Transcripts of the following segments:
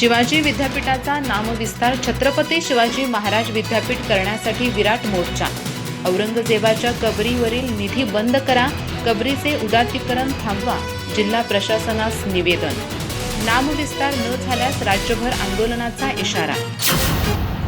शिवाजी विद्यापीठाचा नामविस्तार छत्रपती शिवाजी महाराज विद्यापीठ करण्यासाठी विराट मोर्चा. औरंगजेबाच्या कबरीवरील निधी बंद करा कबरीचे उदातीकरण थांबवा जिल्हा प्रशासनास निवेदन. नामविस्तार न झाल्यास राज्यभर आंदोलनाचा इशारा.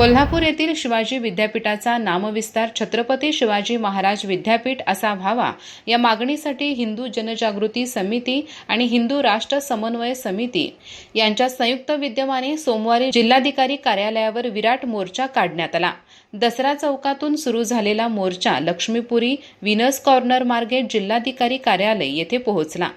कोल्हापूर येथील शिवाजी विद्यापीठाचा नामविस्तार छत्रपती शिवाजी महाराज विद्यापीठ असा व्हावा या मागणीसाठी हिंदू जनजागृती समिती आणि हिंदू राष्ट्र समन्वय समिती यांच्या संयुक्त विद्यमाने सोमवारी जिल्हाधिकारी कार्यालयावर विराट मोर्चा काढण्यात आला. दसरा चौकातून सुरू झालेला मोर्चा लक्ष्मीपुरी विनस कॉर्नर मार्गे जिल्हाधिकारी कार्यालय येथे पोहोचला.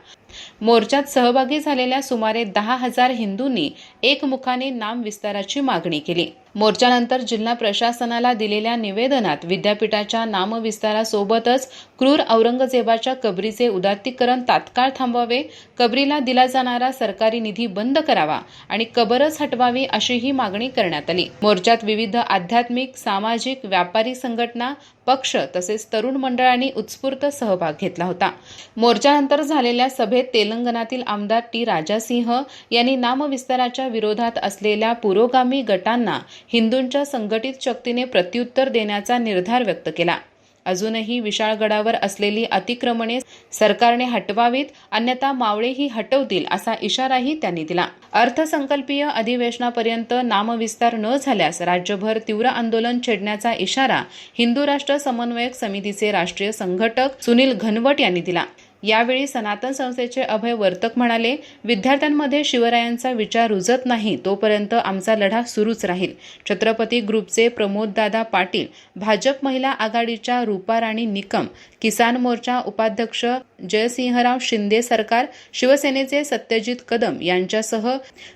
मोर्चात सहभागी झालेल्या सुमारे दहा हजार हिंदूंनी एकमुखाने नाम विस्ताराची मागणी केली. मोर्चानंतर जिल्हा प्रशासनाला दिलेल्या निवेदनात विद्यापीठाच्या नामविस्तारासोबतच क्रूर औरंगजेबाच्या कबरीचे उदात्तीकरण तात्काळ थांबवावे कबरीला दिला जाणारा सरकारी निधी बंद करावा आणि कबरच हटवावी अशीही मागणी करण्यात आली. मोर्चात विविध आध्यात्मिक सामाजिक व्यापारी संघटना पक्ष तसेच तरुण मंडळांनी उत्स्फूर्त सहभाग घेतला होता. मोर्चानंतर झालेल्या सभेत तेलंगणातील आमदार टी राजासिंह यांनी नामविस्ताराच्या विरोधात असलेल्या पुरोगामी गटांना हिंदूंच्या संघटित शक्तीने प्रत्युत्तर देण्याचा निर्धार व्यक्त केला. अजूनही विशाळगडावर असलेली अतिक्रमणे सरकारने हटवावीत अन्यथा मावळेही हटवतील असा इशाराही त्यांनी दिला. अर्थसंकल्पीय अधिवेशनापर्यंत नामविस्तार न झाल्यास राज्यभर तीव्र आंदोलन छेडण्याचा इशारा हिंदू राष्ट्र समन्वयक समितीचे राष्ट्रीय संघटक सुनील घनवट यांनी दिला. यावेळी सनातन संस्थेचे अभय वर्तक म्हणाले विद्यार्थ्यांमध्ये शिवरायांचा विचार रुजत नाही तोपर्यंत आमचा लढा सुरूच राहील. छत्रपती ग्रुपचे प्रमोददादा पाटील भाजप महिला आघाडीच्या रुपाराणी निकम किसान मोर्चा उपाध्यक्ष जयसिंहराव शिंदे सरकार शिवसेनेचे सत्यजित कदम यांच्यासह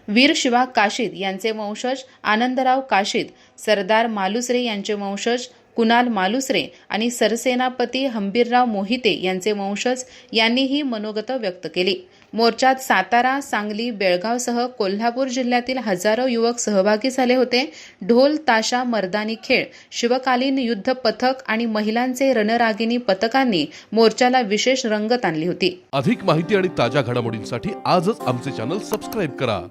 वीर शिवा काशीद यांचे वंशज आनंदराव काशीद सरदार मालुसरे यांचे वंशज कुणाल मालुसरे आणि सरसेनापती हंबीरराव मोहिते यांचे वंशज यांनीही मनोगत व्यक्त केली. मोर्चात सातारा सांगली बेळगावसह कोल्हापूर जिल्ह्यातील हजारो युवक सहभागी झाले होते. ढोल ताशा मर्दानी खेळ शिवकालीन युद्ध पथक आणि महिलांचे रणरागिणी पथकांनी मोर्चाला विशेष रंगत आणली होती. अधिक माहिती आणि ताज्या घडामोडींसाठी आजच आमचे चॅनल सबस्क्राईब करा.